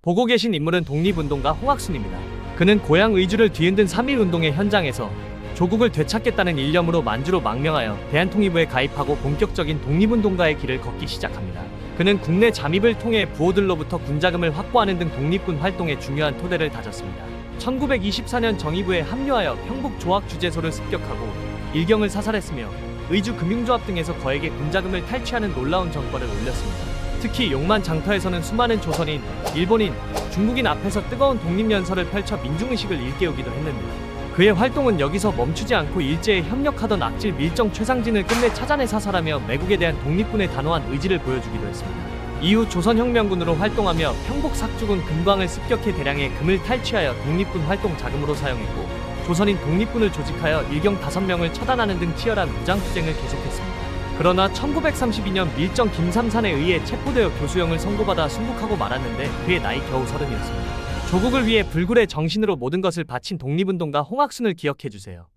보고 계신 인물은 독립운동가 홍학순입니다. 그는 고향 의주를 뒤흔든 3.1 운동의 현장에서 조국을 되찾겠다는 일념으로 만주로 망명하여 대한통일부에 가입하고 본격적인 독립운동가의 길을 걷기 시작합니다. 그는 국내 잠입을 통해 부호들로부터 군자금을 확보하는 등 독립군 활동에 중요한 토대를 다졌습니다. 1924년 정의부에 합류하여 평북 조학주재소를 습격하고 일경을 사살했으며 의주 금융조합 등에서 거액의 군자금을 탈취하는 놀라운 전과를 올렸습니다. 특히 용만 장터에서는 수많은 조선인, 일본인, 중국인 앞에서 뜨거운 독립연설을 펼쳐 민중의식을 일깨우기도 했는데 그의 활동은 여기서 멈추지 않고 일제에 협력하던 악질 밀정 최상진을 끝내 찾아내 사살하며 매국에 대한 독립군의 단호한 의지를 보여주기도 했습니다. 이후 조선혁명군으로 활동하며 평북 삭주군 금광을 습격해 대량의 금을 탈취하여 독립군 활동 자금으로 사용했고 조선인 독립군을 조직하여 일경 5명을 처단하는 등 치열한 무장투쟁을 계속했습니다. 그러나 1932년 밀정 김삼산에 의해 체포되어 교수형을 선고받아 순국하고 말았는데 그의 나이 겨우 서른이었습니다. 조국을 위해 불굴의 정신으로 모든 것을 바친 독립운동가 홍학순을 기억해주세요.